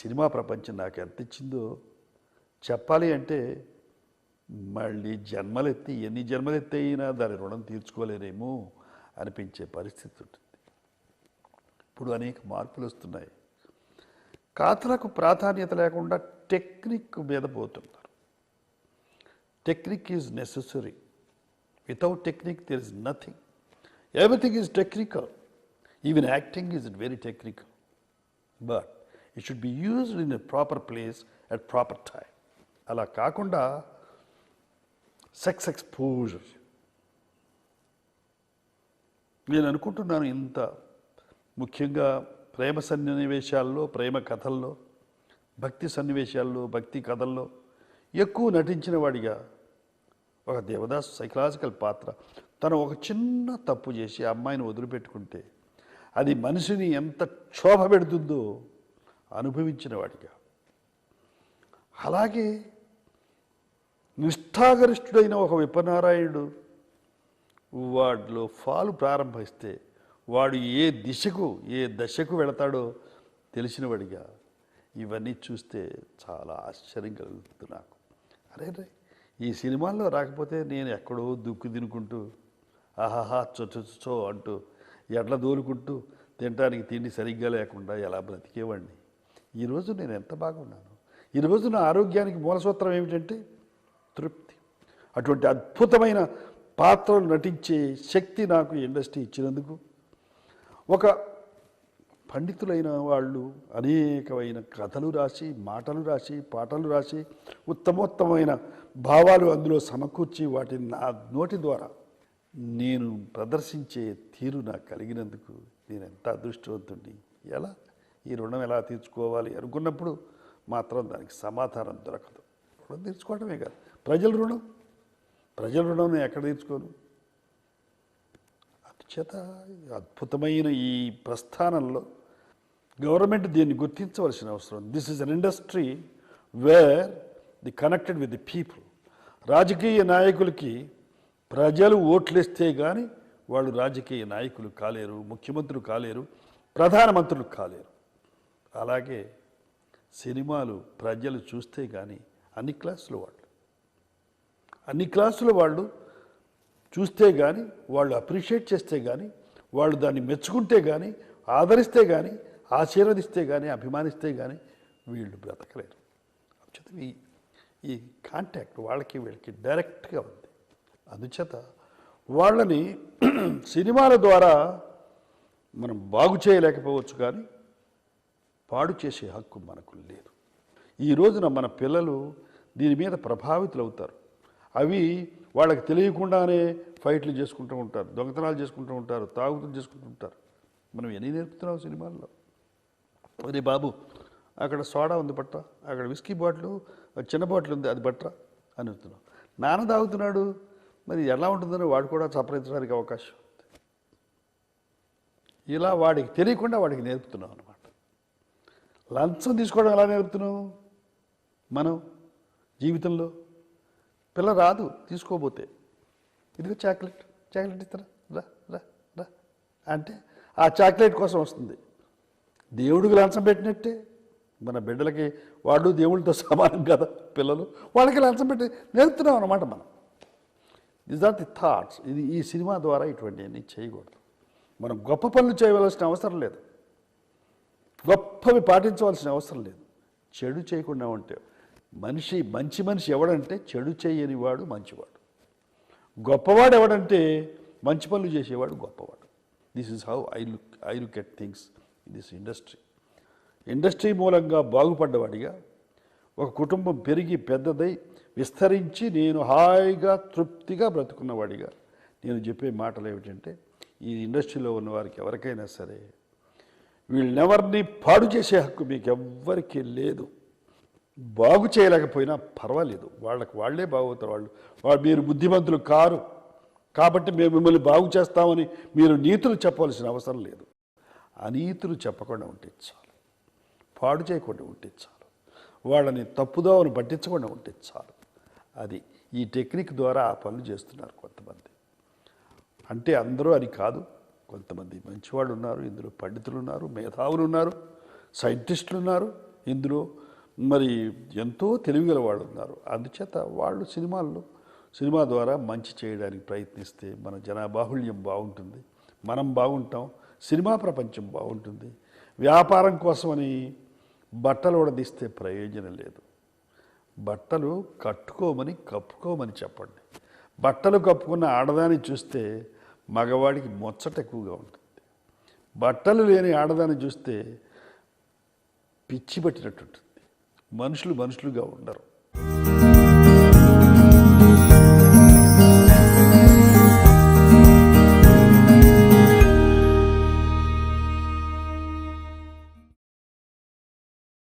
Cinema ప్రపంచం నాకు ఎంత ఇచ్చిందో చెప్పాలి అంటే మళ్ళీ జన్మలెత్తి ఎన్ని జన్మలెత్తి అయినా దాని రుణం తీర్చుకోలేనేమో అనిపించే పరిస్థితి ఉంటుంది. ఇప్పుడు అనేక మార్పులు వస్తున్నాయి. కథలకు ప్రాధాన్యత లేకుండా టెక్నిక్ మీద పోతున్నారు technique is necessary. Without technique there is nothing. Everything is technical. Even acting is very technical. But it should be used in a proper place at proper time అలా కాకుండా సెక్స్ ఎక్స్పోజర్ నేను అనుకుంటున్నాను ఇంత ముఖ్యంగా ప్రేమ సన్నివేశాల్లో ప్రేమ కథల్లో భక్తి సన్నివేశాల్లో భక్తి కథల్లో ఎక్కువ నటించిన వాడిగా ఒక దేవదాస్ సైకలాజికల్ పాత్ర. తను ఒక చిన్న తప్పు చేసి అమ్మాయిని వదిలిపెట్టుకుంటే అది మనిషిని ఎంత క్షోభ పెడుతుందో అనుభవించిన వాడిగా అలాగే నిష్ఠాగరిష్ఠుడైన ఒక విపనారాయణుడు వాడిలో ఫాలు ప్రారంభిస్తే వాడు ఏ దిశకు ఏ దశకు వెళతాడో తెలిసినవాడిగా ఇవన్నీ చూస్తే చాలా ఆశ్చర్యం కలుగుతుంది నాకు. అరే రే ఈ సినిమాల్లో రాకపోతే నేను ఎక్కడో దుక్కు తినుకుంటూ ఆహాహా చొచ్చో అంటూ ఎడ్ల దోలుకుంటూ తినడానికి తిండి సరిగ్గా లేకుండా ఎలా బ్రతికేవాడిని? ఈరోజు నేను ఎంత బాగున్నాను? ఈరోజు నా ఆరోగ్యానికి మూలసూత్రం ఏమిటంటే తృప్తి. అటువంటి అద్భుతమైన పాత్రలు నటించే శక్తి నాకు ఇండస్ట్రీ ఇచ్చినందుకు. ఒక పండితులైన వాళ్ళు అనేకమైన కథలు రాసి మాటలు రాసి పాటలు రాసి ఉత్తమోత్తమైన భావాలు అందులో సమకూర్చి వాటిని నా నోటి ద్వారా నేను ప్రదర్శించే తీరు నాకు కలిగినందుకు నేను ఎంత అదృష్టవంతుడిని ఎలా? ఈ రుణం ఎలా తీర్చుకోవాలి అనుకున్నప్పుడు మాత్రం దానికి సమాధానం దొరకదు. రుణం తీర్చుకోవడమే కాదు. ప్రజల రుణం. ప్రజల రుణం నేను ఎక్కడ తీర్చుకోను? అందుచేత అద్భుతమైన ఈ ప్రస్థానంలో గవర్నమెంట్ దీన్ని గుర్తించవలసిన అవసరం. This is an industry where the connected with the people రాజకీయ నాయకులకి ప్రజలు ఓట్లేస్తే కానీ వాళ్ళు రాజకీయ నాయకులు కాలేరు ముఖ్యమంత్రులు కాలేరు ప్రధానమంత్రులు కాలేరు. అలాగే సినిమాలు ప్రజలు చూస్తే కానీ అన్ని క్లాసుల వాళ్ళు. అన్ని క్లాసుల వాళ్ళు చూస్తే కానీ వాళ్ళు అప్రిషియేట్ చేస్తే కానీ వాళ్ళు దాన్ని మెచ్చుకుంటే కానీ ఆదరిస్తే కానీ ఆశీర్వదిస్తే కానీ అభిమానిస్తే కానీ వీళ్ళు బ్రతకలేరు. అందుచేత ఈ ఈ కాంటాక్ట్ వాళ్ళకి వీళ్ళకి డైరెక్ట్గా ఉంది. అందుచేత వాళ్ళని సినిమాల ద్వారా మనం బాగు చేయలేకపోవచ్చు కానీ పాడు చేసే హక్కు మనకు లేదు. ఈ రోజున మన పిల్లలు దీని మీద ప్రభావితులు అవుతారు. అవి వాళ్ళకి తెలియకుండానే ఫైట్లు చేసుకుంటూ ఉంటారు దొంగతనాలు చేసుకుంటూ ఉంటారు తాగుతులు చేసుకుంటూ ఉంటారు. మనం ఎన్ని నేర్పుతున్నాం సినిమాల్లో? అదే బాబు అక్కడ సోడా ఉంది పట్ట అక్కడ విస్కీ బాటిల్ చిన్న బాటిల్ ఉంది అది పట్ట అని చెప్తున్నాం నాన్న తాగుతున్నాడు మరి ఎలా ఉంటుందని వాడు కూడా చప్పరించడానికి అవకాశం ఉంది. ఇలా వాడికి తెలియకుండా వాడికి నేర్పుతున్నాం అనమాట లంచం తీసుకోవడం ఎలా నేర్పుతున్నావు? మనం జీవితంలో పిల్ల రాదు తీసుకోబోతే. ఇదిగో చాక్లెట్ చాక్లెట్ ఇస్తారా? రా రా రా. అంటే ఆ చాక్లెట్ కోసం వస్తుంది. దేవుడికి లంచం పెట్టినట్టే. మన బిడ్డలకి వాడు దేవుడితో సమానం కదా పిల్లలు. వాళ్ళకి లంచం పెట్టి నేర్పుతున్నాం అన్నమాట మనం. దిస్ ఆర్ ది థాట్స్ ఇది ఈ సినిమా ద్వారా ఇటువంటివన్నీ చేయకూడదు. మనం గొప్ప పనులు చేయవలసిన అవసరం లేదు. గొప్పవి పాటించవలసిన అవసరం లేదు. చెడు చేయకుండా ఉంటే మనిషి మంచి మనిషి ఎవడంటే చెడు చేయని వాడు మంచివాడు. గొప్పవాడు ఎవడంటే మంచి పనులు చేసేవాడు గొప్పవాడు. This is how I look I look at things in this industry industry మూలంగా బాగుపడ్డవాడిగా ఒక కుటుంబం పెరిగి పెద్దదై విస్తరించి నేను హాయిగా తృప్తిగా బ్రతుకున్నవాడిగా నేను చెప్పే మాటలు ఏమిటంటే ఈ ఇండస్ట్రీలో ఉన్న వారికి ఎవరికైనా సరే వీళ్ళెవరిని పాడు చేసే హక్కు మీకు ఎవ్వరికీ లేదు. బాగు చేయలేకపోయినా పర్వాలేదు. వాళ్ళకి వాళ్ళే బాగవుతారు. వాళ్ళు వాళ్ళు మీరు బుద్ధిమంతులు కారు. కాబట్టి మేము మిమ్మల్ని బాగు చేస్తామని మీరు నీతులు చెప్పవలసిన అవసరం లేదు. అనీతులు చెప్పకుండా ఉంటే చాలు. పాడు చేయకుండా ఉంటే చాలు. వాళ్ళని తప్పుదోవను పట్టించకుండా ఉంటే చాలు. అది ఈ టెక్నిక్ ద్వారా ఆ పనులు చేస్తున్నారు కొంతమంది. అంటే అందరూ అని కాదు. కొంతమంది మంచివాళ్ళు ఉన్నారు ఇందులో పండితులు ఉన్నారు మేధావులు ఉన్నారు సైంటిస్టులు ఉన్నారు ఇందులో మరి ఎంతో తెలివిగల వాళ్ళు ఉన్నారు. అందుచేత వాళ్ళు సినిమాల్లో సినిమా ద్వారా మంచి చేయడానికి ప్రయత్నిస్తే మన జనాబాహుళ్యం బాగుంటుంది మనం బాగుంటాం సినిమా ప్రపంచం బాగుంటుంది. వ్యాపారం కోసమని బట్టలు ఉడదీస్తే ప్రయోజనం లేదు. బట్టలు కట్టుకోమని కప్పుకోమని చెప్పండి. బట్టలు కప్పుకున్న ఆడదాన్ని చూస్తే మగవాడికి ముచ్చట ఎక్కువగా ఉంటుంది. బట్టలు లేని ఆడదాన్ని చూస్తే పిచ్చి పట్టినట్టుంటుంది మనుషులు మనుషులుగా ఉండరు.